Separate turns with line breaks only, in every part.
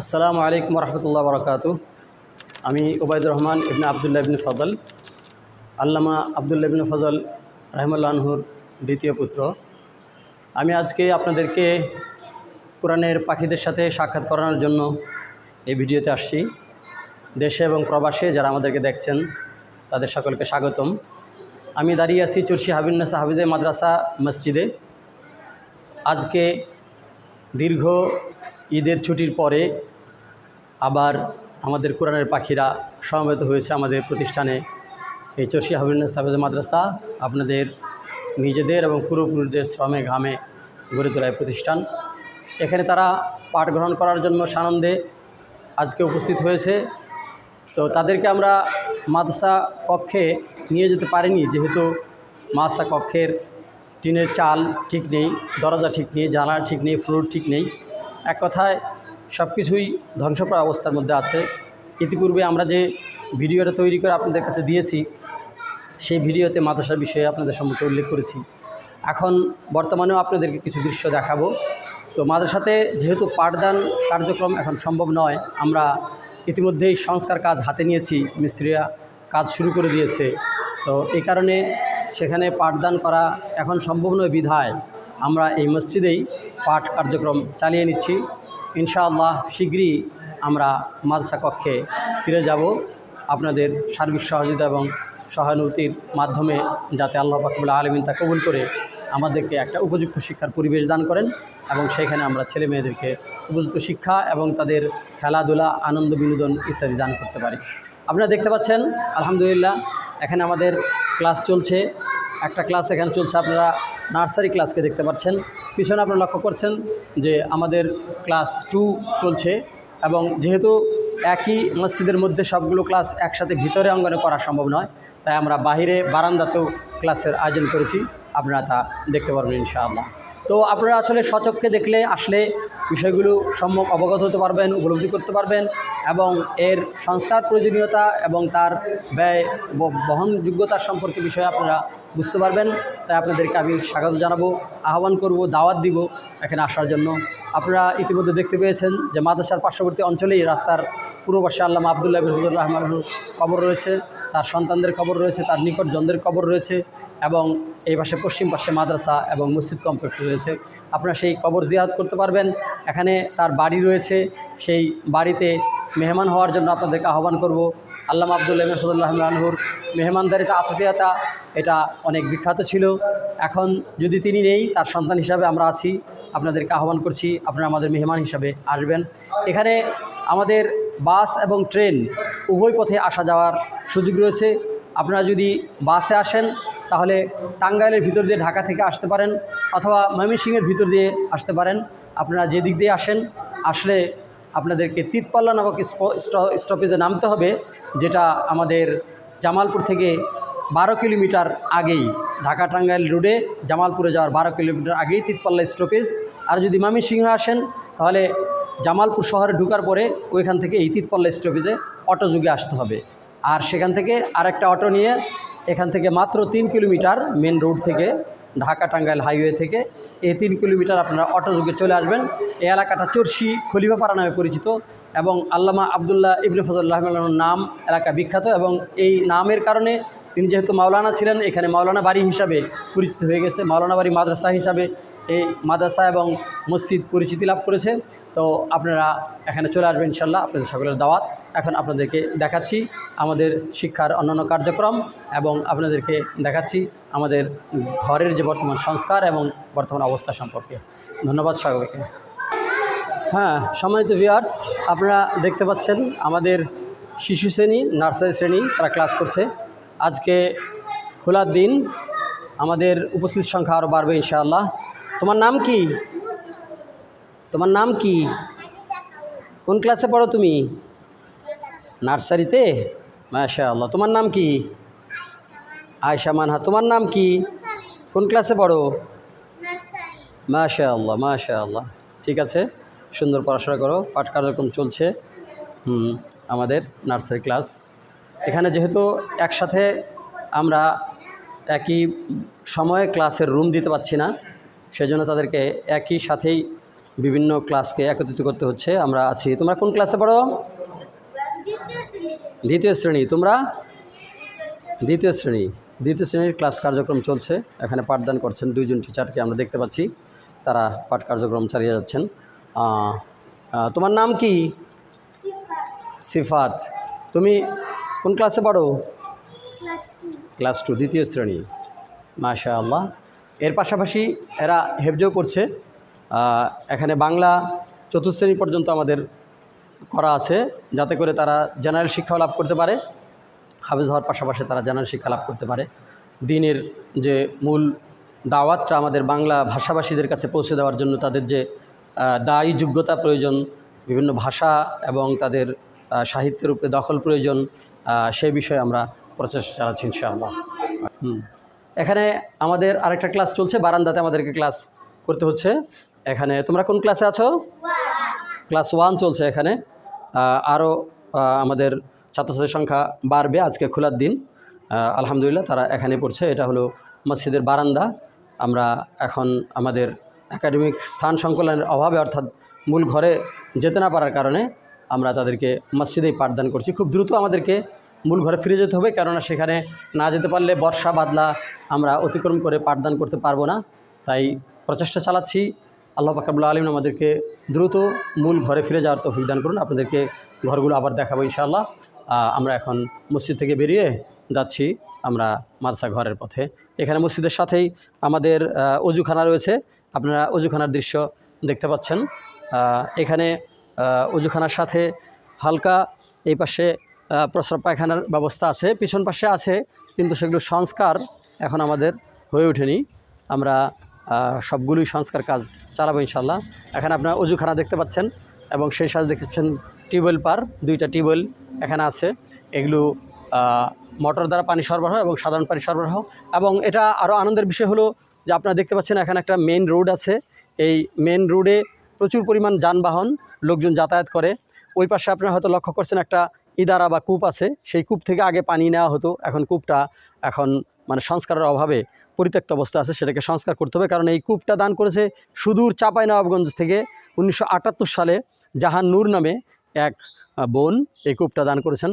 আসসালামু আলাইকুম রহমতুল্লাহ বরকাতু। আমি ওবায়দুর রহমান ইবনে আবদুল্লাহ ইবনে ফজল আল্লামা আবদুল্লাহ ইবনে ফজল রহমুল্লাহর দ্বিতীয় পুত্র। আমি আজকে আপনাদেরকে কোরআনের পাখিদের সাথে সাক্ষাৎ করানোর জন্য এই ভিডিওতে আসছি। দেশে এবং প্রবাসে যারা আমাদেরকে দেখছেন, তাদের সকলকে স্বাগতম। আমি দাঁড়িয়ে আছি চুরশি হাবিন্নাসা হাফিজে মাদ্রাসা মসজিদে। আজকে দীর্ঘ ঈদের ছুটির পরে আবার আমাদের কোরআনের পাখিরা সমবেত হয়েছে আমাদের প্রতিষ্ঠানে। এই চর্ষি হাবিনুল সাহেদ মাদ্রাসা আপনাদের নিজেদের এবং পূর্বপুরুষদের শ্রমে ঘামে গড়ে তোলা প্রতিষ্ঠান। এখানে তারা পাঠ গ্রহণ করার জন্য সানন্দে আজকে উপস্থিত হয়েছে। তো তাদেরকে আমরা মাদ্রাসা কক্ষে নিয়ে যেতে পারিনি, যেহেতু মাদ্রাসা কক্ষের টিনের চাল ঠিক নেই, দরজা ঠিক নেই, জানালা ঠিক নেই, ফ্লোর ঠিক নেই। এক কথায় সব কিছুই ধ্বংসপ্রায় অবস্থার মধ্যে আছে। ইতিপূর্বে আমরা যে ভিডিওটা তৈরি করে আপনাদের কাছে দিয়েছি, সেই ভিডিওতে মাদ্রাসার বিষয়ে আপনাদের সম্মুখে উল্লেখ করেছি। এখন বর্তমানেও আপনাদেরকে কিছু দৃশ্য দেখাবো। তো মাদ্রাসাতে যেহেতু পাঠদান কার্যক্রম এখন সম্ভব নয়, আমরা ইতিমধ্যেই সংস্কার কাজ হাতে নিয়েছি, মিস্ত্রিরা কাজ শুরু করে দিয়েছে। তো এই কারণে সেখানে পাঠদান করা এখন সম্ভব নয় বিধায়। আমরা এই মসজিদেই পাঠ কার্যক্রম চালিয়ে নিচ্ছি। ইনশাআল্লাহ শীঘ্রই আমরা মাদ্রাসা কক্ষে ফিরে যাব। আপনাদের সার্বিক সহযোগিতা এবং সহানুভূতির মাধ্যমে যাতে আল্লাহ পাকবুল্লাহ আলমিন তা কবুল করে আমাদেরকে একটা উপযুক্ত শিক্ষার পরিবেশ দান করেন এবং সেখানে আমরা ছেলে মেয়েদেরকে উপযুক্ত শিক্ষা এবং তাদের খেলাধুলা, আনন্দ, বিনোদন ইত্যাদি দান করতে পারি। আপনারা দেখতে পাচ্ছেন, আলহামদুলিল্লাহ, এখানে আমাদের ক্লাস চলছে। একটা ক্লাস এখানে চলছে, আপনারা নার্সারি ক্লাসকে দেখতে পাচ্ছেন। পিছনে আপনারা লক্ষ্য করছেন যে আমাদের ক্লাস টু চলছে এবং যেহেতু একই মসজিদের মধ্যে সবগুলো ক্লাস একসাথে ভিতরে অঙ্গনে করা সম্ভব নয়, তাই আমরা বাহিরে বারান্দাতেও ক্লাসের আয়োজন করেছি। আপনারা তা দেখতে পারবেন ইনশাআল্লাহ। তো আপনারা আসলে সচক্ষে দেখলে আসলে বিষয়গুলো সম্যক অবগত হতে পারবেন, উপলব্ধি করতে পারবেন এবং এর সংস্কার প্রয়োজনীয়তা এবং তার ব্যয় বহনযোগ্যতার সম্পর্কে বিষয়ে আপনারা বুঝতে পারবেন। তাই আপনাদেরকে আমি স্বাগত জানাব, আহ্বান করব, দাওয়াত দিব এখানে আসার জন্য। আপনারা ইতিমধ্যে দেখতে পেয়েছেন যে মাদ্রাসার পার্শ্ববর্তী অঞ্চলেই রাস্তার পূর্ব পাশে আল্লামা আবদুল্লাহ বিহুজুর রহমানুর কবর রয়েছে, তার সন্তানদের কবর রয়েছে, তার নিকট জনদের কবর রয়েছে। এবং এই পাশে পশ্চিম পাশে মাদ্রাসা এবং মসজিদ কমপ্লেক্স রয়েছে। আপনারা সেই কবর জিয়ারত করতে পারবেন। এখানে তার বাড়ি রয়েছে। সেই বাড়িতে মেহমান হওয়ার জন্য আপনাদেরকে আহ্বান করব। আল্লামা আবদুল্লাহ মেহমুদুল্লাহ রানহুর মেহমানদারিতে আতিথেয়তা, এটা অনেক বিখ্যাত ছিল। এখন যদি তিনি নেই, তার সন্তান হিসাবে আমরা আছি। আপনাদেরকে আহ্বান করছি, আপনারা আমাদের মেহমান হিসাবে আসবেন। এখানে আমাদের বাস এবং ট্রেন উভয় পথে আসা যাওয়ার সুযোগ রয়েছে। আপনারা যদি বাসে আসেন তাহলে টাঙ্গাইলের ভিতর দিয়ে ঢাকা থেকে আসতে পারেন অথবা ময়মনসিংহের ভিতর দিয়ে আসতে পারেন। আপনারা যে দিক দিয়ে আসেন, আসলে আপনাদেরকে তিতপাল্লা নামক স্ট- স্টপেজে নামতে হবে, যেটা আমাদের জামালপুর থেকে বারো কিলোমিটার আগেই, ঢাকা টাঙ্গাইল রোডে জামালপুরে যাওয়ার বারো কিলোমিটার আগেই তিতপাল্লা স্টপেজ। আর যদি ময়মনসিংহ আসেন, তাহলে জামালপুর শহরে ঢুকার পরে ওইখান থেকে এই তিতপাল্লা স্টপেজে অটো যুগে আসতে হবে। আর সেখান থেকে আরেকটা অটো নিয়ে এখান থেকে মাত্র তিন কিলোমিটার মেন রোড থেকে, ঢাকা টাঙ্গাইল হাইওয়ে থেকে। এই তিন কিলোমিটার আপনারা অটো যুগে চলে আসবেন। এই এলাকাটা চর্ষি খলিফাপাড়া নামে পরিচিত এবং আল্লামা আবদুল্লাহ ইবনে ফজল্লাহ নাম এলাকা বিখ্যাত এবং এই নামের কারণে তিনি যেহেতু মাওলানা ছিলেন, এখানে মাওলানা বাড়ি হিসাবে পরিচিত হয়ে গেছে, মাওলানা বাড়ি মাদ্রাসা হিসাবে। এই মাদ্রাসা এবং মসজিদ পরিচিতি লাভ করেছে। তো আপনারা এখানে চলে আসবেন ইনশাল্লাহ আপনাদের সকলের দাওয়াত। এখন আপনাদেরকে দেখাচ্ছি আমাদের শিক্ষার অন্যান্য কার্যক্রম এবং আপনাদেরকে দেখাচ্ছি আমাদের ঘরের যে বর্তমান সংস্কার এবং বর্তমান অবস্থা সম্পর্কে। ধন্যবাদ সকলকে হ্যাঁ সম্মানিত ভিউয়ার্স আপনারা দেখতে পাচ্ছেন আমাদের শিশু শ্রেণি, নার্সারি শ্রেণি, তারা ক্লাস করছে। আজকে খোলার দিন। আমাদের উপস্থিত সংখ্যা আরও বাড়বে ইনশাআল্লাহ। তোমার নাম কি? তোমার নাম কি? কোন ক্লাসে পড়ো তুমি? নার্সারিতে? মাশা আল্লাহ তোমার নাম কি? আয়শা মানহা। তোমার নাম কি? কোন ক্লাসে পড়ো? মাশা আল্লাহ মাশা আল্লাহ ঠিক আছে, সুন্দর পড়াশোনা করো, পাঠ কার্যক্রম চলছে। হুম, আমাদের নার্সারি ক্লাস। এখানে যেহেতু একসাথে আমরা একই সময়ে ক্লাসের রুম দিতে পারছি না সেজন্য তাদেরকে একই সাথেই বিভিন্ন ক্লাসকে একত্রিত করতে হচ্ছে। আমরা আছি। তোমরা কোন ক্লাসে পড়ো? দ্বিতীয় শ্রেণি। তোমরা? দ্বিতীয় শ্রেণি। দ্বিতীয় শ্রেণির ক্লাস কার্যক্রম চলছে। এখানে পাঠদান করছেন দুইজন টিচারকে আমরা দেখতে পাচ্ছি। তারা পাঠ কার্যক্রম চালিয়ে যাচ্ছেন। তোমার নাম কি? সিফাত। তুমি কোন ক্লাসে পড়ো? Class two. দ্বিতীয় শ্রেণি। মাশা আল্লাহ এর পাশাপাশি এরা হেফজও করছে। এখানে বাংলা চতুর্থ শ্রেণি পর্যন্ত আমাদের করা আছে, যাতে করে তারা জেনারেল শিক্ষাও লাভ করতে পারে। হাফেজ হওয়ার পাশাপাশি তারা জেনারেল শিক্ষা লাভ করতে পারে। দিনের যে মূল দাওয়াতটা আমাদের বাংলা ভাষাভাষীদের কাছে পৌঁছে দেওয়ার জন্য তাদের যে দায়ী যোগ্যতা প্রয়োজন, বিভিন্ন ভাষা এবং তাদের সাহিত্যের উপরে দখল প্রয়োজন সেই বিষয়ে আমরা প্রচেষ্টা চালাচ্ছি ইনশাআল্লাহ। হুম। এখানে আমাদের আরেকটা ক্লাস চলছে, বারান্দাতে আমাদেরকে ক্লাস করতে হচ্ছে। এখানে তোমরা কোন ক্লাসে আছো? ক্লাস ওয়ান চলছে এখানে। আরও আমাদের ছাত্রছাত্রীর সংখ্যা বাড়বে আজকে খোলার দিন। আলহামদুলিল্লাহ তারা এখানে পড়ছে। এটা হলো মসজিদের বারান্দা। আমরা এখন আমাদের একাডেমিক স্থান সংকলনের অভাবে, অর্থাৎ মূল ঘরে যেতে না পারার কারণে আমরা তাদেরকে মসজিদেই পাঠদান করছি। খুব দ্রুত আমাদেরকে মূল ঘরে ফিরে যেতে হবে, কেননা সেখানে না যেতে পারলে বর্ষা বাদলা আমরা অতিক্রম করে পাঠদান করতে পারব না। তাই প্রচেষ্টা চালাচ্ছি। আল্লাহ পাকাবুল্লা আলম আমাদেরকে দ্রুত মূল ঘরে ফিরে যাওয়ার তৌফিক দান করুন। আপনাদেরকে ঘরগুলো আবার দেখাবো ইনশাআল্লাহ। আমরা এখন মসজিদ থেকে বেরিয়ে যাচ্ছি আমরা মাদ্রাসা ঘরের পথে। এখানে মসজিদের সাথেই আমাদের অজুখানা রয়েছে। আপনারা অজুখানার দৃশ্য দেখতে পাচ্ছেন। এখানে অজুখানার সাথে হালকা এই পাশে প্রস্রাব পায়খানার ব্যবস্থা আছে, পিছন পাশে আছে, কিন্তু সেগুলো সংস্কার এখন আমাদের হয়ে ওঠেনি। আমরা সবগুলোই সংস্কার কাজ চালাবো ইনশাল্লাহ এখানে আপনারা অজুখানা দেখতে পাচ্ছেন এবং সেই সাথে দেখতে পাচ্ছেন টিউবওয়েল পার, দুইটা টিউবওয়েল এখানে আছে। এগুলো মোটর দ্বারা পানি সরবরাহ এবং সাধারণ পানি সরবরাহ। এবং এটা আরও আনন্দের বিষয় হলো যে আপনারা দেখতে পাচ্ছেন এখানে একটা মেন রোড আছে। এই মেন রোডে প্রচুর পরিমাণ যানবাহন, লোকজন যাতায়াত করে। ওই পাশে আপনারা হয়তো লক্ষ্য করছেন একটা ইদারা বা কূপ আছে, সেই কূপ থেকে আগে পানি নেওয়া হতো। এখন কূপটা এখন মানে সংস্কারের অভাবে পরিত্যক্ত অবস্থা আছে, সেটাকে সংস্কার করতে হবে। কারণ এই কূপটা দান করেছে সুদূর চাঁপাইনবাবগঞ্জ থেকে উনিশশো আটাত্তর সালে জাহান নূর নামে এক বোন এই কূপটা দান করেছেন।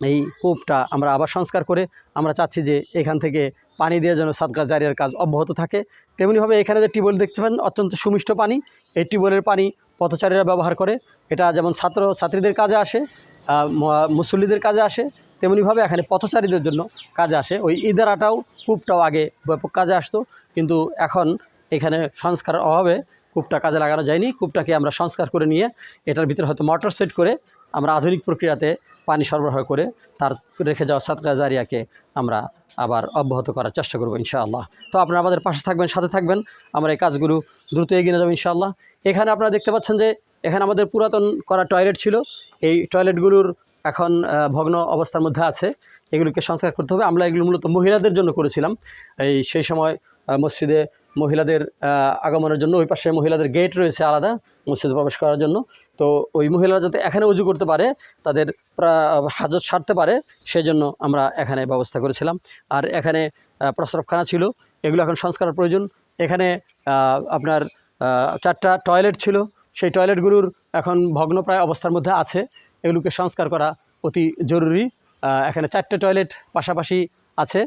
এই কূপটা আমরা আবার সংস্কার করে আমরা চাচ্ছি যে এখান থেকে পানি দিয়ে যেন সাদকা জারিয়ার কাজ অব্যাহত থাকে। তেমনিভাবে এখানে যে টিউবওয়েল দেখতে পান, অত্যন্ত সুমিষ্ট পানি। এই টিউবওয়েলের পানি পথচারীরা ব্যবহার করে। এটা যেমন ছাত্র ছাত্রীদের কাজে আসে মুসল্লিদের কাজে আসে, তেমনিভাবে এখানে পথচারীদের জন্য কাজে আসে। ওই ইদারাটাও, কূপটাও আগে ব্যাপক কাজে আসতো, কিন্তু এখন এখানে সংস্কারের অভাবে কূপটা কাজে লাগানো যায়নি। কূপটাকে আমরা সংস্কার করে নিয়ে এটার ভিতরে হয়তো মোটর সেট করে আমরা আধুনিক প্রক্রিয়াতে পানি সরবরাহ করে তার রেখে যাওয়া সাতকা জারিয়াকে আমরা আবার অব্যাহত করার চেষ্টা করব ইনশাআল্লাহ। তো আপনারা আমাদের পাশে থাকবেন, সাথে থাকবেন। আমরা এই কাজগুলো দ্রুত এগিয়ে যাব ইনশাআল্লাহ। এখানে আপনারা দেখতে পাচ্ছেন যে, এখানে আমাদের পুরাতন করা টয়লেট ছিল। এই টয়লেটগুলোর এখন ভগ্ন অবস্থার মধ্যে আছে। এগুলোকে সংস্কার করতে হবে। আমরা এগুলো মূলত মহিলাদের জন্য করেছিলাম। এই সেই সময় মসজিদে মহিলাদের আগমনের জন্য ওই পাশে মহিলাদের গেট রয়েছে আলাদা, মসজিদে প্রবেশ করার জন্য। তো ওই মহিলারা যাতে এখানে উজু করতে পারে, তাদের হাজত সারতে পারে সেই জন্য আমরা এখানে ব্যবস্থা করেছিলাম। আর এখানে প্রস্রাবখানা ছিল। এগুলো এখন সংস্কারের প্রয়োজন। এখানে আপনার চারটা টয়লেট ছিল। সেই টয়লেটগুলোর এখন ভগ্নপ্রায় অবস্থার মধ্যে আছে। এগুলোকে সংস্কার করা অতি জরুরি। এখানে চারটে টয়লেট পাশাপাশি আছে।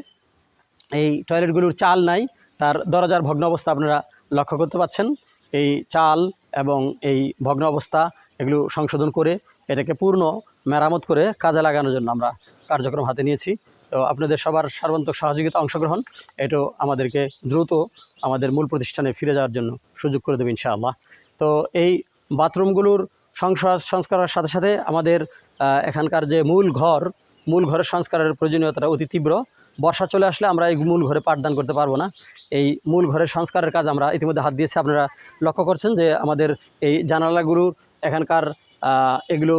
এই টয়লেটগুলোর চাল নাই, তার দরজার ভগ্ন অবস্থা আপনারা লক্ষ্য করতে পাচ্ছেন। এই চাল এবং এই ভগ্ন অবস্থা এগুলো সংশোধন করে এটাকে পূর্ণ মেরামত করে কাজে লাগানোর জন্য আমরা কার্যক্রম হাতে নিয়েছি। তো আপনাদের সবার সর্বান্তক সহযোগিতা অংশগ্রহণ, এটাও আমাদেরকে দ্রুত আমাদের মূল প্রতিষ্ঠানে ফিরে যাওয়ার জন্য সুযোগ করে দেবে ইনশাআল্লাহ। তো এই বাথরুমগুলোর সংস্কার সংস্কারের সাথে সাথে আমাদের এখানকার যে মূল ঘর, মূল ঘরের সংস্কারের প্রয়োজনীয়তাটা অতি তীব্র। বর্ষা চলে আসলে আমরা এই মূল ঘরে পাঠদান করতে পারব না। এই মূল ঘরের সংস্কারের কাজ আমরা ইতিমধ্যে হাত দিয়েছি। আপনারা লক্ষ্য করছেন যে আমাদের এই জানালাগুলোর এখানকার এগুলো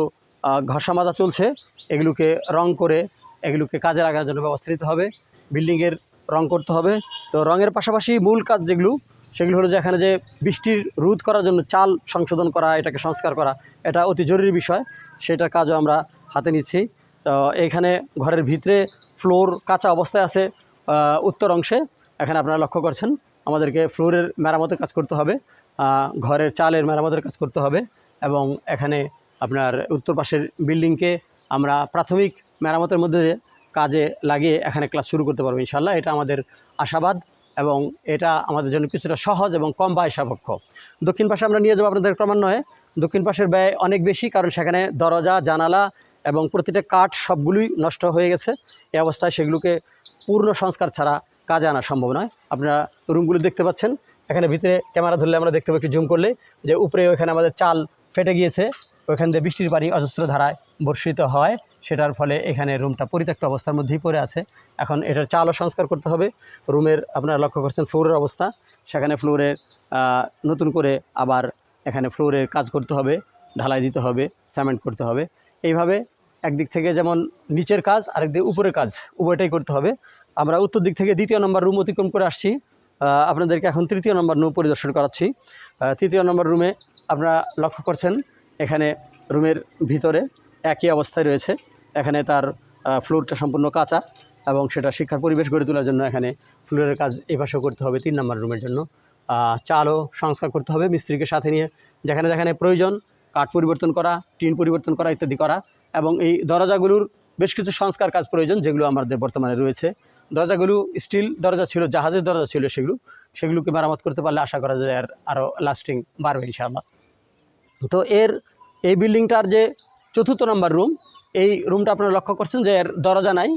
ঘষা মাজা চলছে। এগুলোকে রং করে, এগুলোকে কাজে লাগানোর জন্য ব্যবস্থা হবে। বিল্ডিংয়ের রং করতে হবে। তো রঙের পাশাপাশি মূল কাজ যেগুলো সেগুলো হলো যে এখানে যে বৃষ্টির রোধ করার জন্য চাল সংশোধন করা, এটাকে সংস্কার করা, এটা অতি জরুরি বিষয়। সেটার কাজও আমরা হাতে নিচ্ছি। তো এখানে ঘরের ভিতরে ফ্লোর কাঁচা অবস্থায় আছে উত্তর অংশে। এখানে আপনারা লক্ষ্য করছেন, আমাদেরকে ফ্লোরের মেরামতের কাজ করতে হবে ঘরের চালের মেরামতের কাজ করতে হবে এবং এখানে আপনার উত্তর পাশের বিল্ডিংকে আমরা প্রাথমিক মেরামতের মধ্যে কাজে লাগিয়ে এখানে ক্লাস শুরু করতে পারব ইনশাল্লাহ এটা আমাদের আশাবাদ। এবং এটা আমাদের জন্য কিছুটা সহজ এবং কম ব্যয় সাপেক্ষ। দক্ষিণ পাশে আমরা নিয়ে যাব আপনাদের ক্রমান্বয়ে। দক্ষিণ পাশের ব্যয় অনেক বেশি, কারণ সেখানে দরজা, জানালা এবং প্রতিটা কাঠ সবগুলোই নষ্ট হয়ে গেছে। এ অবস্থায় সেগুলোকে পূর্ণ সংস্কার ছাড়া কাজে আনা সম্ভব নয়। আপনারা রুমগুলো দেখতে পাচ্ছেন। এখানে ভিতরে ক্যামেরা ধরলে আমরা দেখতে পাই একটু জুম করলে যে উপরে ওখানে আমাদের চাল ফেটে গিয়েছে, ওইখান দিয়ে বৃষ্টির পানি অজস্র ধারায় বর্ষিত হয়, সেটার ফলে এখানে রুমটা পরিত্যক্ত অবস্থার মধ্যেই পড়ে আছে। এখন এটার চালও সংস্কার করতে হবে, রুমের আপনারা লক্ষ্য করছেন ফ্লোরের অবস্থা, সেখানে ফ্লোরে নতুন করে আবার এখানে ফ্লোরের কাজ করতে হবে, ঢালাই দিতে হবে, সিমেন্ট করতে হবে। এইভাবে একদিক থেকে যেমন নিচের কাজ আরেক দিকে উপরের কাজ, উভয়টাই করতে হবে। আমরা উত্তর দিক থেকে দ্বিতীয় নম্বর রুম অতিক্রম করে আসছি আপনাদেরকে এখন তৃতীয় নম্বর রুম পরিদর্শন করাচ্ছি। তৃতীয় নম্বর রুমে আপনারা লক্ষ্য করছেন, এখানে রুমের ভিতরে একই অবস্থায় রয়েছে। এখানে তার ফ্লোরটা সম্পূর্ণ কাঁচা এবং সেটা শিক্ষার পরিবেশ গড়ে তোলার জন্য এখানে ফ্লোরের কাজ পাশেও করতে হবে তিন নম্বর রুমের জন্য। চালও সংস্কার করতে হবে মিস্ত্রিকে সাথে নিয়ে। যেখানে যেখানে প্রয়োজন, কাঠ পরিবর্তন করা, টিন পরিবর্তন করা ইত্যাদি করা এবং এই দরজাগুলোর বেশ কিছু সংস্কার কাজ প্রয়োজন যেগুলো আমাদের বর্তমানে রয়েছে। দরজাগুলো স্টিল দরজা ছিল, জাহাজের দরজা ছিল সেগুলো, সেগুলোকে মেরামত করতে পারলে আশা করা যায় আর আরও লাস্টিং বাড়বে ইনশাআল্লাহ। তো এর, এই বিল্ডিংটার যে চতুর্থ নম্বর রুম এই রুমটা আপনারা লক্ষ্য করছেন যে এর দরজা নাই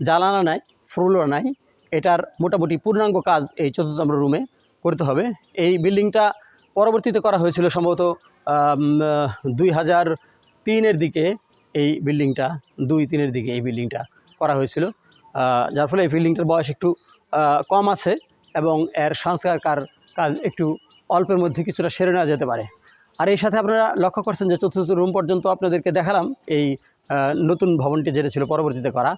জ্বালানা নাই ফ্লোর নাই, এটার মোটামুটি পূর্ণাঙ্গ কাজ এই চতুর্থ নম্বর রুমে করতে হবে। এই বিল্ডিংটা পরবর্তীতে করা হয়েছিল সম্ভবত দুই হাজার তিনের দিকে এই বিল্ডিংটা, দুই তিনের দিকে এই বিল্ডিংটা করা হয়েছিল। যার ফলে এই বিল্ডিংটার বয়স একটু কম আছে এবং এর সংস্কার কার- কাজ একটু অল্পের মধ্যে কিছুটা সেরে নেওয়া যেতে পারে। আর এই সাথে আপনারা লক্ষ্য করছেন যে চতুর্থ রুম পর্যন্ত আপনাদেরকে দেখালাম এই নতুন ভবনটি যেটা ছিল পরবর্তীতে করা।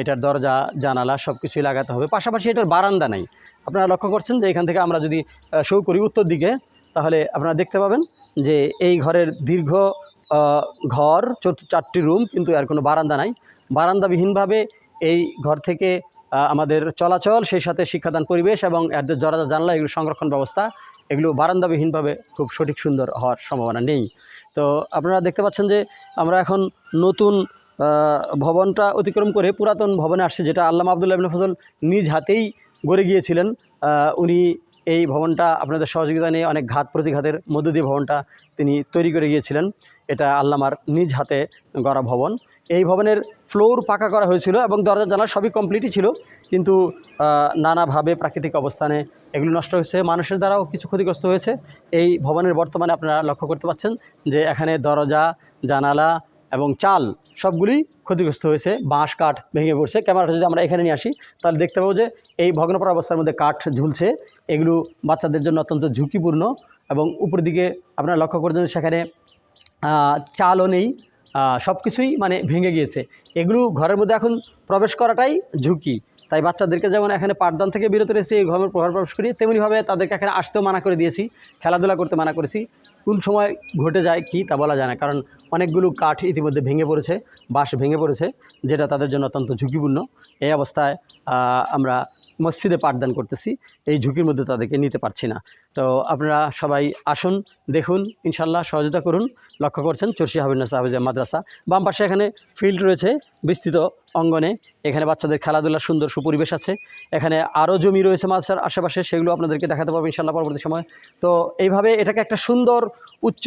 এটার দরজা, জানালা সব কিছুই লাগাতে হবে। পাশাপাশি এটার বারান্দা নাই। আপনারা লক্ষ্য করছেন যে এখান থেকে আমরা যদি শো করি উত্তর দিকে, তাহলে আপনারা দেখতে পাবেন যে এই ঘরের দীর্ঘ ঘর চারটি রুম কিন্তু এর কোনো বারান্দা নাই। বারান্দাবিহীনভাবে এই ঘর থেকে আমাদের চলাচল, সেই সাথে শিক্ষাদান পরিবেশ এবং জরাজা জানলা এগুলো সংরক্ষণ ব্যবস্থা, এগুলো বারান্দাবিহীনভাবে খুব সঠিক সুন্দর হওয়ার সম্ভাবনা নেই। তো আপনারা দেখতে পাচ্ছেন যে আমরা এখন নতুন ভবনটা অতিক্রম করে পুরাতন ভবনে আসছে, যেটা আল্লামা আবদুল্লাহ ফজল নিজ হাতেই গড়ে গিয়েছিলেন। উনি এই ভবনটা আপনাদের সহযোগিতা নিয়ে অনেক ঘাত প্রতিঘাতের মধ্য দিয়ে ভবনটা তিনি তৈরি করে গিয়েছিলেন। এটা আল্লামার নিজ হাতে গড়া ভবন। এই ভবনের ফ্লোর পাকা করা হয়েছিল এবং দরজা জানালা সবই কমপ্লিটই ছিল। কিন্তু নানাভাবে প্রাকৃতিক অবস্থানে এগুলো নষ্ট হয়েছে। মানুষের দ্বারাও কিছু ক্ষতিগ্রস্ত হয়েছে। এই ভবনের বর্তমানে আপনারা লক্ষ্য করতে পাচ্ছেন যে এখানে দরজা, জানালা এবং চাল সবগুলি ক্ষতিগ্রস্ত হয়েছে, বাঁশ, কাঠ ভেঙে পড়ছে। ক্যামেরাটা যদি আমরা এখানে নিয়ে আসি, তাহলে দেখতে পাবো যে এই ভগ্নপর অবস্থার মধ্যে কাঠ ঝুলছে। এগুলো বাচ্চাদের জন্য অত্যন্ত ঝুঁকিপূর্ণ এবং উপর দিকে আপনারা লক্ষ্য করছেন সেখানে চালও নেই সব কিছুই মানে ভেঙে গিয়েছে। এগুলো ঘরের মধ্যে এখন প্রবেশ করাটাই ঝুঁকি। তাই বাচ্চাদেরকে যেমন এখানে পাঠদান থেকে বিরত রয়েছে, এই ঘরের প্রভাব প্রবেশ করি, তেমনিভাবে তাদেরকে এখানে আসতেও মানা করে দিয়েছি, খেলাধুলা করতে মানা করেছি। কোন সময় ঘটে যায় কি তা বলা যায় না, কারণ অনেকগুলো কাঠ ইতিমধ্যে ভেঙে পড়েছে, বাঁশ ভেঙে পড়েছে, যেটা তাদের জন্য অত্যন্ত ঝুঁকিপূর্ণ। এই অবস্থায় আমরা মসজিদে পাঠদান করতেছি, এই ঝুঁকির মধ্যে তাদেরকে নিতে পারছি না। তো আপনারা সবাই আসুন, দেখুন, ইনশাল্লাহ সহযোগিতা করুন। লক্ষ্য করছেন চরশি হাবিনাস হাফিজা মাদ্রাসা। বাম পাশে এখানে ফিল্ড রয়েছে, বিস্তৃত অঙ্গনে। এখানে বাচ্চাদের খেলাধুলার সুন্দর সুপরিবেশ আছে। এখানে আরও জমি রয়েছে মাদ্রাসার আশেপাশে, সেগুলো আপনাদেরকে দেখাতে পারব ইনশাল্লাহ পরবর্তী সময়। তো এইভাবে এটাকে একটা সুন্দর উচ্চ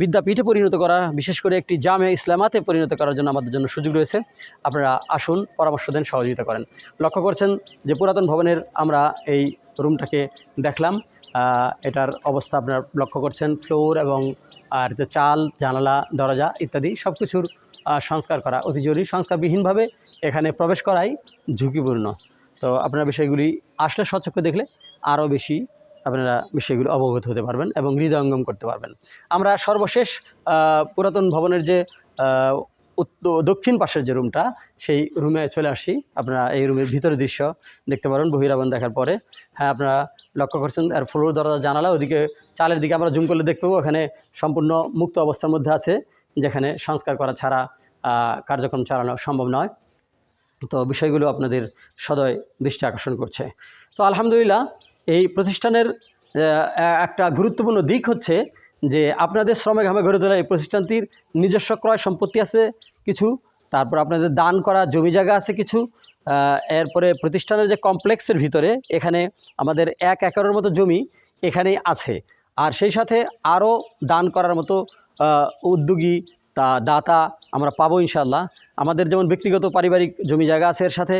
বিদ্যাপীঠে পরিণত করা, বিশেষ করে একটি জামে ইসলামাতে পরিণত করার জন্য আমাদের জন্য সুযোগ রয়েছে। আপনারা আসুন, পরামর্শ দেন, সহযোগিতা করেন। লক্ষ্য করছেন যে পুরাতন ভবনের আমরা এই রুমটাকে দেখলাম। এটার অবস্থা আপনারা লক্ষ্য করছেন, ফ্লোর এবং, আর যে চাল, জানালা, দরজা ইত্যাদি সব কিছুর সংস্কার করা। অতি জরুরি সংস্কারবিহীনভাবে এখানে প্রবেশ করাই ঝুঁকিপূর্ণ। তো আপনারা বিষয়গুলি আসলে স্বচ্ছকে দেখলে আরও বেশি আপনারা বিষয়গুলো অবগত হতে পারবেন এবং হৃদয়ঙ্গম করতে পারবেন। আমরা সর্বশেষ পুরাতন ভবনের যে দক্ষিণ পাশের যে রুমটা সেই রুমে চলে আসছি আপনারা এই রুমের ভিতরের দৃশ্য দেখতে পারেন বহিরাবন দেখার পরে। হ্যাঁ আপনারা লক্ষ্য করছেন, আর ফ্লোর দরজা, জানালা, ওদিকে চালের দিকে আমরা জুম করলে দেখতে পাবো, ওখানে সম্পূর্ণ মুক্ত অবস্থার মধ্যে আছে, যেখানে সংস্কার করা ছাড়া কার্যক্রম চালানো সম্ভব নয়। তো বিষয়গুলো আপনাদের সদয় দৃষ্টি আকর্ষণ করছে। তো আলহামদুলিল্লাহ, এই প্রতিষ্ঠানের একটা গুরুত্বপূর্ণ দিক হচ্ছে যে আপনাদের শ্রমে ঘামে গড়ে তোলা এই প্রতিষ্ঠানটির নিজস্ব ক্রয় সম্পত্তি আছে কিছু, তারপর আপনাদের দান করা জমি জায়গা আছে কিছু এরপরে প্রতিষ্ঠানের যে কমপ্লেক্সের ভিতরে এখানে আমাদের এক একরের মতো জমি এখানেই আছে। আর সেই সাথে আরও দান করার মতো উদ্যোগী তা দাতা আমরা পাবো ইনশাল্লাহ আমাদের যেমন ব্যক্তিগত পারিবারিক জমি জায়গা আছে এর সাথে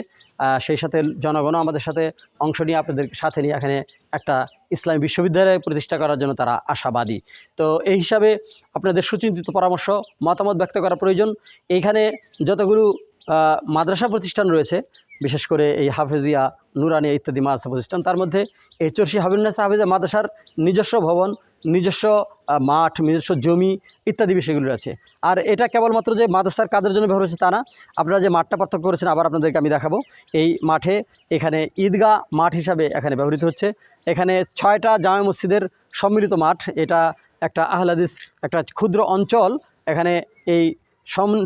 সেই সাথে জনগণও আমাদের সাথে অংশ নিয়ে আপনাদের সাথে নিয়ে এখানে একটা ইসলামী বিশ্ববিদ্যালয় প্রতিষ্ঠা করার জন্য তারা আশাবাদী। তো এই হিসাবে আপনাদের সুচিন্তিত পরামর্শ, মতামত ব্যক্ত করা প্রয়োজন। এইখানে যতগুলো মাদ্রাসা প্রতিষ্ঠান রয়েছে বিশেষ করে এই হাফেজিয়া নুরানিয়া ইত্যাদি মাদ্রাসা প্রতিষ্ঠান। তার মধ্যে এই চর্ষি হাবিবুল্লাহ হাফেজা মাদ্রাসার নিজস্ব ভবন, নিজস্ব মাঠ, নিজস্ব জমি ইত্যাদি বিষয়গুলো আছে আর এটা কেবলমাত্র যে মাদ্রাসার কাজের জন্য ব্যবহার হচ্ছে তা না, আপনারা যে মাঠটা পার্থক্য করেছেন আবার আপনাদেরকে আমি দেখাবো। এই মাঠে এখানে ঈদগাহ মাঠ হিসাবে এখানে ব্যবহৃত হচ্ছে। এখানে ছয়টা জামে মসজিদের সম্মিলিত মাঠ, এটা একটা আহলাদিস, একটা ক্ষুদ্র অঞ্চল। এখানে এই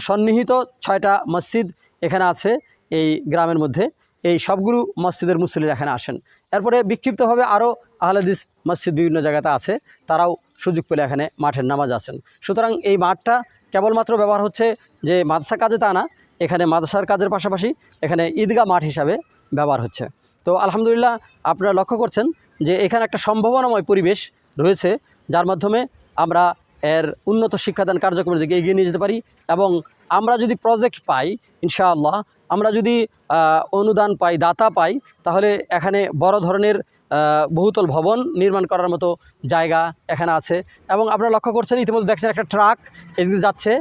সন্নিহিত ছয়টা মসজিদ এখানে আছে। এই গ্রামের মধ্যে এই সবগুলো মসজিদের মুসল্লিরা এখানে আসেন। এরপরে বিক্ষিপ্তভাবে আরও আহলাদিস মসজিদ বিভিন্ন জায়গাতে আছে, তারাও সুযোগ পেলে এখানে মাঠের নামাজ আছেন। সুতরাং এই মাঠটা কেবলমাত্র ব্যবহার হচ্ছে যে মাদ্রাসা কাজে তা না, এখানে মাদ্রাসার কাজের পাশাপাশি এখানে ঈদগাহ মাঠ হিসাবে ব্যবহার হচ্ছে। তো আলহামদুলিল্লাহ আপনারা লক্ষ্য করছেন যে এখানে একটা সম্ভাবনাময় পরিবেশ রয়েছে, যার মাধ্যমে আমরা এর উন্নত শিক্ষাদান কার্যক্রমের দিকে এগিয়ে নিয়ে যেতে পারি এবং আমরা যদি প্রজেক্ট পাই, ইনশাআল্লাহ আমরা যদি অনুদান পাই, দাতা পাই, তাহলে এখানে বড় ধরনের বহুতল ভবন নির্মাণ করার মতো জায়গা এখানে আছে। এবং আপনারা লক্ষ্য করছেন, ইতিমধ্যে দেখছেন একটা ট্রাক এদিকে যাচ্ছে।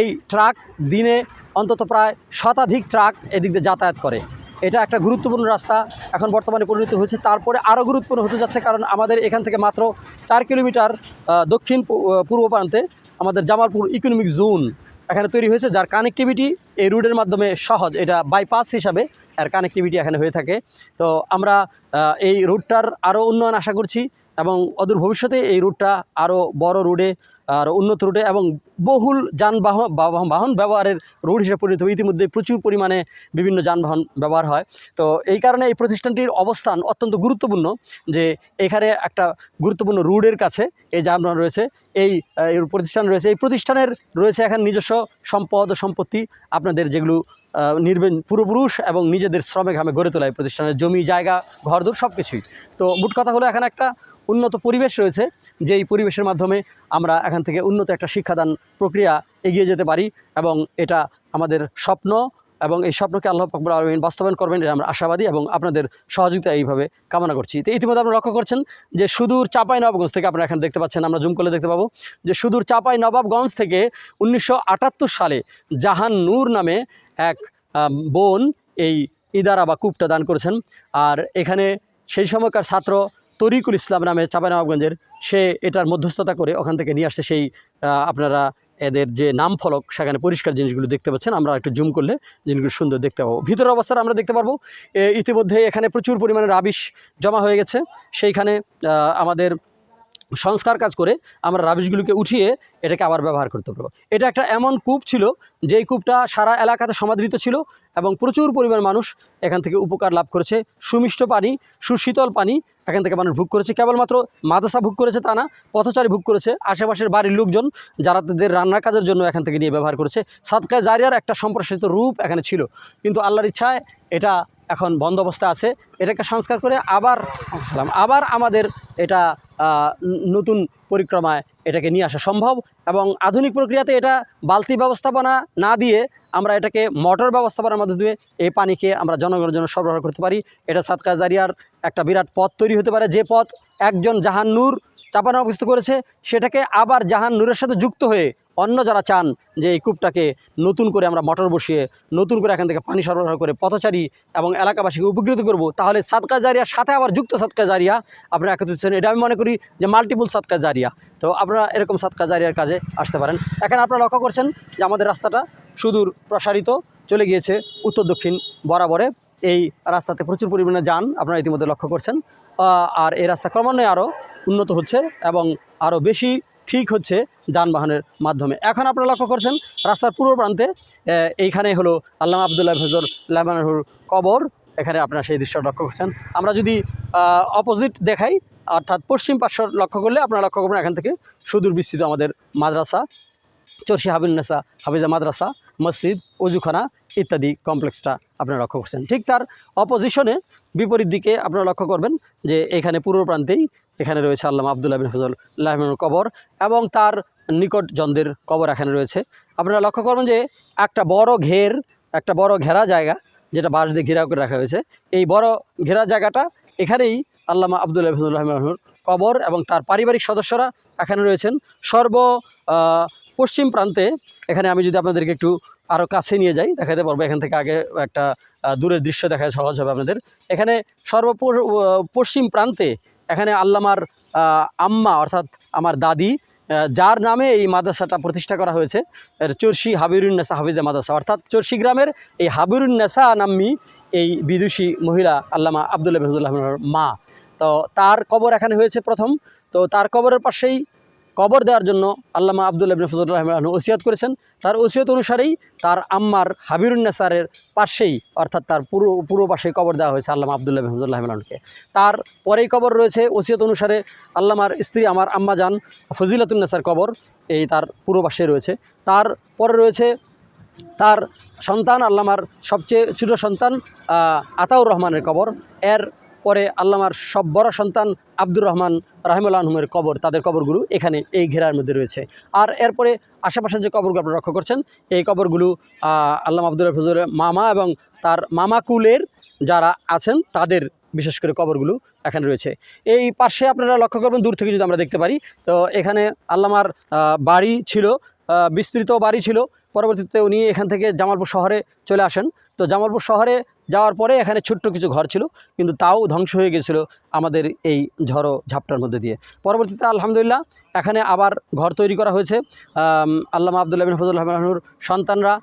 এই ট্রাক দিনে অন্তত প্রায় শতাধিক ট্রাক এদিক দিয়ে যাতায়াত করে। এটা একটা গুরুত্বপূর্ণ রাস্তা। এখন বর্তমানে পরিণত হয়েছে। তারপরে আরও গুরুত্বপূর্ণ হতে যাচ্ছে কারণ আমাদের এখান থেকে মাত্র চার কিলোমিটার দক্ষিণ পূর্ব প্রান্তে আমাদের জামালপুর ইকোনমিক জোন এখানে তৈরি হয়েছে যার কানেকটিভিটি এই রুটের মাধ্যমে সহজ। এটা বাইপাস হিসাবে এর কানেকটিভিটি এখানে হয়ে থাকে। তো আমরা এই রুটটার আরও উন্নয়ন আশা করছি এবং অদূর ভবিষ্যতে এই রুটটা আরও বড় রুটে আর উন্নত রুটে এবং বহুল যানবাহন বাহন- ব্যবহারের রুট হিসেবে পরিণত। ইতিমধ্যে প্রচুর পরিমাণে বিভিন্ন যানবাহন ব্যবহার হয়। তো এই কারণে এই প্রতিষ্ঠানটির অবস্থান অত্যন্ত গুরুত্বপূর্ণ যে এখানে একটা গুরুত্বপূর্ণ রুটের কাছে এই যানবাহন রয়েছে। এই প্রতিষ্ঠান রয়েছে। এই প্রতিষ্ঠানের রয়েছে এখানে নিজস্ব সম্পদ ও সম্পত্তি। আপনাদের যেগুলো নির্বেন পূর্বপুরুষ এবং নিজেদের শ্রমে ঘামে গড়ে তোলা এই প্রতিষ্ঠানের জমি, জায়গা, ঘরদোর সব কিছুই তো মোট কথা হলো, এখানে একটা উন্নত পরিবেশ রয়েছে যে এই পরিবেশের মাধ্যমে আমরা এখান থেকে উন্নত একটা শিক্ষাদান প্রক্রিয়া এগিয়ে যেতে পারি এবং এটা আমাদের স্বপ্ন এবং এই স্বপ্নকে আল্লাহ পাকবুল আলমিন বাস্তবায়ন করবেন, এটা আমরা আশাবাদী এবং আপনাদের সহযোগিতা এইভাবে কামনা করছি। তো ইতিমধ্যে আপনারা লক্ষ্য করছেন যে সুদূর চাপাই নবাবগঞ্জ থেকে আপনারা এখানে দেখতে পাচ্ছেন, আমরা জুম করলে দেখতে পাবো যে সুদূর চাপাই নবাবগঞ্জ থেকে উনিশশো আটাত্তর সালে জাহান নূর নামে এক বোন এই ইদারা বা কূপটা দান করেছেন। আর এখানে সেই সময়কার ছাত্র তরিকুল ইসলাম নামে চাঁপাইনবাবগঞ্জের, সে এটার মধ্যস্থতা করে ওখান থেকে নিয়ে আসছে সেই আপনারা এদের যে নাম ফলক, সেখানে পরিষ্কার জিনিসগুলো দেখতে পাচ্ছেন। আমরা একটু জুম করলে জিনিসগুলো সুন্দর দেখতে পাবো। ভিতরের অবস্থাটা আমরা দেখতে পারব। ইতিমধ্যে এখানে প্রচুর পরিমাণে রাবিশ জমা হয়ে গেছে। সেইখানে আমাদের সংস্কার কাজ করে আমরা রাবিশগুলোকে উঠিয়ে এটাকে আবার ব্যবহার করতে পারব। এটা একটা এমন কূপ ছিল, যেই কূপটা সারা এলাকাতে সমাদৃত ছিল এবং প্রচুর পরিমাণ মানুষ এখান থেকে উপকার লাভ করেছে। সুমিষ্ট পানি, সুশীতল পানি এখান থেকে মানুষ ভোগ করেছে। কেবলমাত্র মাদ্রাসা ভোগ করেছে তা না, পথচারী ভোগ করেছে। আশেপাশের বাড়ির লোকজন যারা তাদের রান্নার কাজের জন্য এখান থেকে নিয়ে ব্যবহার করেছে। সাদকা জারিয়ার একটা সম্প্রসারিত রূপ এখানে ছিল। কিন্তু আল্লাহর ইচ্ছায় এটা এখন বন্ধ অবস্থায় আছে। এটাকে সংস্কার করে আবার সালাম, আবার আমাদের এটা নতুন পরিক্রমায় এটাকে নিয়ে আসা সম্ভব এবং আধুনিক প্রক্রিয়াতে এটা বালতি ব্যবস্থাপনা না দিয়ে আমরা এটাকে মোটর ব্যবস্থাপনার মাধ্যমে এই পানিকে আমরা জনগণের জন্য সরবরাহ করতে পারি। এটা সাতকা জারিয়ার একটা বিরাট পথ তৈরি হতে পারে। যে পথ একজন জাহান্নূর চাপানো অবস্থিত করেছে, সেটাকে আবার জাহান নূরের সাথে যুক্ত হয়ে অন্য যারা চান যে এই কূপটাকে নতুন করে আমরা মোটর বসিয়ে, নতুন করে এখান থেকে পানি সরবরাহ করে পথচারী এবং এলাকাবাসীকে উপকৃত করব, তাহলে সাতকা জারিয়ার সাথে আবার যুক্ত সাতকা জারিয়া আপনারা একত্রিত হচ্ছেন। এটা আমি মনে করি যে মাল্টিপুল সাতকা জারিয়া। তো আপনারা এরকম সাতকা জারিয়ার কাজে আসতে পারেন। এখানে আপনারা লক্ষ্য করছেন যে আমাদের রাস্তাটা সুদূর প্রসারিত চলে গিয়েছে, উত্তর দক্ষিণ বরাবরে। এই রাস্তাতে প্রচুর পরিমাণে যান আপনারা ইতিমধ্যে লক্ষ্য করছেন। আর এই রাস্তা ক্রমান্বয়ে আরও উন্নত হচ্ছে এবং আরও বেশি ঠিক হচ্ছে যানবাহনের মাধ্যমে। এখন আপনারা লক্ষ্য করছেন, রাস্তার পূর্ব প্রান্তে এইখানে হলো আল্লামা আবদুল্লাহ ফজর লাহমানুর কবর। এখানে আপনারা সেই দৃশ্য লক্ষ্য করছেন। আমরা যদি অপোজিট দেখাই, অর্থাৎ পশ্চিম পার্শ্ব লক্ষ্য করলে আপনারা লক্ষ্য করবেন এখান থেকে সুদূর বিস্তৃত আমাদের মাদ্রাসা চরশি হাবিন্নেসা হাফিজা মাদ্রাসা, মসজিদ, অজুখানা ইত্যাদি কমপ্লেক্সটা আপনারা লক্ষ্য করছেন। ঠিক তার অপোজিশনে বিপরীত দিকে আপনারা লক্ষ্য করবেন যে এখানে পূর্ব প্রান্তেই এখানে রয়েছে আল্লামা আবদুল্লাহ বিন ফজল লাহমানুর কবর এবং তার নিকট জনদের কবর এখানে রয়েছে। আপনারা লক্ষ্য করবেন যে একটা বড় ঘের, একটা বড় ঘেরা জায়গা যেটা বাঁশ দিয়ে ঘেরাও করে রাখা হয়েছে। এই বড় ঘেরা জায়গাটা এখানেই আল্লামা আবদুল্লাহ ফজল রহমানুর কবর এবং তার পারিবারিক সদস্যরা এখানে রয়েছেন। সর্ব পশ্চিম প্রান্তে এখানে আমি যদি আপনাদেরকে একটু আরও কাছে নিয়ে যাই, দেখাতে পারব। এখান থেকে আগে একটা দূরের দৃশ্য দেখা সহজ হবে আপনাদের। এখানে সর্ব পশ্চিম প্রান্তে এখানে আল্লামার আম্মা অর্থাৎ আমার দাদি যার নামে এই মাদ্রাসাটা প্রতিষ্ঠা করা হয়েছে চর্ষি হাবিরুন্নেসা হাফিজা মাদ্রাসা। অর্থাৎ চর্ষি গ্রামের এই হাবিরুন্নেসা নাম্মি এই বিদুষী মহিলা আল্লামা আবদুল্লাহ মা। তো তার কবর এখানে হয়েছে প্রথম। তো তার কবরের পাশেই কবর দেওয়ার জন্য আল্লামা আবদুল্লাহ ইবনে ফজলুর রহমান ওসিয়ত করেছেন। তার ওসিয়ত অনুসারেই তার আম্মার হাবিরুন্নেসারের পাশেই, অর্থাৎ তার পুরো পূর্ব পাশেই কবর দেওয়া হয়েছে আল্লামা আবদুল্লাহ ফজলুল্লাহ রহমানকে তার পরেই কবর রয়েছে, ওসিয়ত অনুসারে আল্লামার স্ত্রী, আমার আম্মা যান ফজিলাতুন্নেসার কবর, এই তার পূর্ব পাশে রয়েছে। তার পরে রয়েছে তার সন্তান, আল্লামার সবচেয়ে ছোট সন্তান আতাউর রহমানের কবর। এর পরে আল্লামার সব বড় সন্তান আব্দুর রহমান রাহিমুল্লাহ আহমের কবর তাদের কবরগুলো এখানে এই ঘেরার মধ্যে রয়েছে। আর এরপরে আশেপাশে যে কবরগুলো আপনারা লক্ষ্য করছেন এই কবরগুলো আহ, আল্লামা আব্দুল ফজলের মামা এবং তার মামা কুলের যারা আছেন তাদের বিশেষ করে কবরগুলো এখানে রয়েছে। এই পাশে আপনারা লক্ষ্য করবেন দূর থেকে যদি আমরা দেখতে পারি তো এখানে আল্লামার বাড়ি ছিল বিস্তৃত বাড়ি ছিল পরবর্তীতে উনি এখান থেকে জামালপুর শহরে চলে আসেন। তো জামালপুর শহরে যাওয়ার পরে এখানে ছোট্ট কিছু ঘর ছিল, কিন্তু তাও ধ্বংস হয়ে গেছিল আমাদের এই ঝড়ো ঝাপটার মধ্যে দিয়ে। পরবর্তীতে আলহামদুলিল্লাহ, এখানে আবার ঘর তৈরি করা হয়েছে। আল্লামা আবদুল্লাহ বিন ফজল সন্তানরা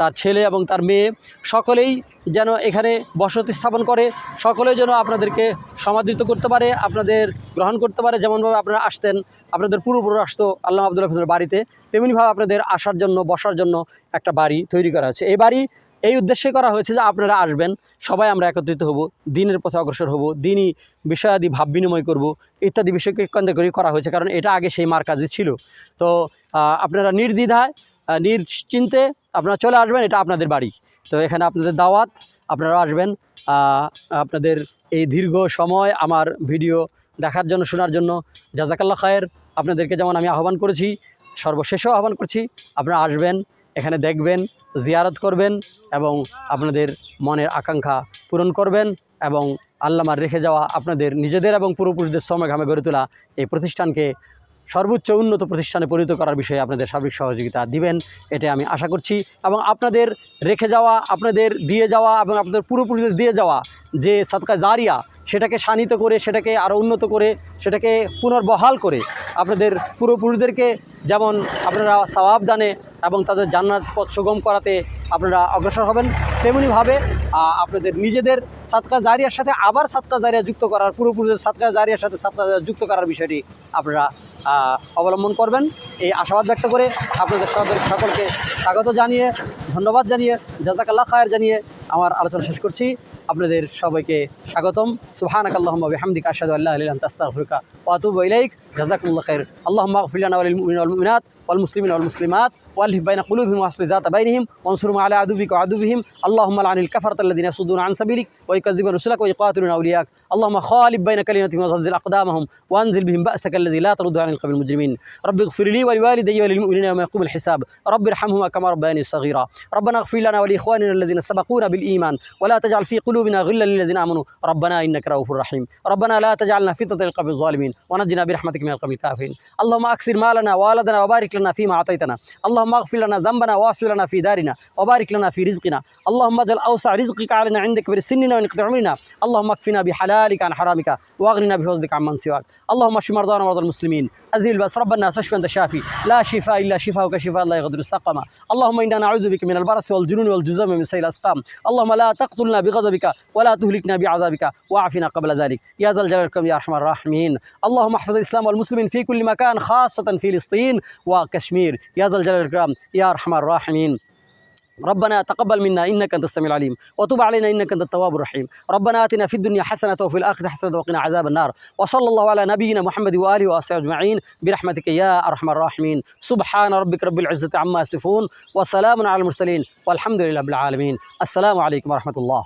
তার ছেলে এবং তার মেয়ে সকলেই যেন এখানে বসতি স্থাপন করে সকলে যেন আপনাদেরকে সমাদৃত করতে পারে আপনাদের গ্রহণ করতে পারে। যেমনভাবে আপনারা আসতেন আপনাদের পূর্বপুরুষ আসতো আল্লাহ আবদুল্লাহ বাড়িতে তেমনিভাবে আপনাদের আসার জন্য বসার জন্য একটা বাড়ি তৈরি করা হয়েছে। এই বাড়ি এই উদ্দেশ্যে করা হয়েছে যে আপনারা আসবেন সবাই আমরা একত্রিত হব দিনের পথে অগ্রসর হব দিনই বিষয়াদি ভাব বিনিময় করব ইত্যাদি বিষয়কে কেন্দ্র করে করা হয়েছে কারণ এটা আগে সেই মার কাজে ছিল। তো আপনারা নির্দ্বিধায় আহ, নিশ্চিন্তে আপনারা চলে আসবেন, এটা আপনাদের বাড়ি। তো এখানে আপনাদের দাওয়াত আপনারা আসবেন। আপনাদের এই দীর্ঘ সময় আমার ভিডিও দেখার জন্য, শোনার জন্য জাজাকাল্লা খায়ের। আপনাদেরকে যেমন আমি আহ্বান করেছি, সর্বশেষও আহ্বান করছি, আপনারা আসবেন, এখানে দেখবেন, জিয়ারত করবেন এবং আপনাদের মনের আকাঙ্ক্ষা পূরণ করবেন এবং আল্লামার রেখে যাওয়া আপনাদের নিজেদের এবং পূর্বপুরুষদের সময় ঘামে গড়ে তোলা এই প্রতিষ্ঠানকে সর্বোচ্চ উন্নত প্রতিষ্ঠানে পরিণত করার বিষয়ে আপনাদের সার্বিক সহযোগিতা দিবেন এটা আমি আশা করছি। এবং আপনাদের রেখে যাওয়া, আপনাদের দিয়ে যাওয়া এবং আপনাদের পূর্বপুরুষদের দিয়ে যাওয়া যে সৎকা জারিয়া, সেটাকে শানিত করে, সেটাকে আরও উন্নত করে, সেটাকে পুনর্বহাল করে আপনাদের পূর্বপুরুষদেরকে যেমন আপনারা সওয়াব দানে এবং তাদের জান্নাত পথ সুগম করাতে আপনারা অগ্রসর হবেন। তেমনিভাবে আপনাদের নিজেদের সাতকা জারিয়ার সাথে আবার সাতকা জারিয়া যুক্ত করার পূর্বপুরুষের সাতকা জারিয়ার সাথে সাতকা জারিয়া যুক্ত করার বিষয়টি আপনারা অবলম্বন করবেন। এই আশাবাদ ব্যক্ত করে আপনাদের সকলকে স্বাগত জানিয়ে, ধন্যবাদ জানিয়ে জাজাকাল্লা খায়ের জানিয়ে আমার আলোচনা শেষ করছি আপনাদের সবাইকে স্বাগতম সুবহানাক আল্লাহুম্মা বিহামদিকা আশহাদু আল্লা ইলাহা ইল্লা আনতা আস্তাগফিরুকা ওয়া আতুবু ইলাইক জাযাকুমুল্লাহু খাইর আল্লাহুম্মা আগফির লানা ওয়া লিল মুমিনিনা ওয়াল মুমিনাত ওয়াল মুসলিমিনা ওয়াল মুসলিমাত ওয়ালহিফ বাইনা কুলুবিহিম ওয়াসলিহ যাতা বাইনিহিম ওয়ানসুরহুম আলা আদুবিকা ওয়া আদুবিহিম اللهم لعن الكفرة الذين يصدون عن سبيلك ويكذبون رسلك ويقاتلون أولياءك اللهم خالف بين كلمتهم وزلزل أقدامهم وأنزل بهم بأسك الذي لا ترد عن القوم المجرمين رب اغفر لي ولوالدي وللمؤمنين يوم يقوم الحساب رب ارحمهما كما ربياني صغيرا ربنا اغفر لنا ولإخواننا الذين سبقونا بالإيمان ولا تجعل في قلوبنا غلا للذين آمنوا. ربنا إنك رؤوف رحيم. ربنا لا تجعلنا فتنة للقوم الظالمين. ونجنا برحمتك من القوم الكافرين. اللهم أكثر مالنا وولدنا وبارك لنا فيما أعطيتنا. اللهم اغفر لنا ذنبنا واصل لنا في دارنا. وبارك لنا في رزقنا. اللهم اجعل أوسع رزقك علينا عندك برسننا ونقطع عمرنا. اللهم اكفنا بحلالك عن حرامك. واغننا بفضلك عمن سواك. اللهم اشف مرضانا ومرضى المسلمين. اذهب البأس. رب الناس اشفى أنت شافي لا شفاء إلا شفاءك. شفاء لا يغادر السقما اللهم إنا نعوذ بك من البرص والجنون والجذام من سيل الأسقام. اللهم لا تقتلنا بغضبك ولا تهلكنا بعذابك واعفنا قبل ذلك. يا ذا الجلال يا أرحم الراحمين. اللهم احفظ الإسلام والمسلمين في كل مكان خاصة فلسطين وكشمير. يا ذا الجلال يا أرحم الراحمين. ربنا تقبل منا إنك أنت السميع العليم. وتب علينا إنك أنت التواب الرحيم. ربنا آتنا في الدنيا حسنة وفي الآخرة حسنة وقنا عذاب النار. وصلى الله على نبينا محمد وآله وأصحابه أجمعين. برحمتك يا أرحم الراحمين. سبحان ربك رب العزة عما يصفون. وسلام على المرسلين. والحمد لله رب العالمين. السلام عليكم ورحمة الله.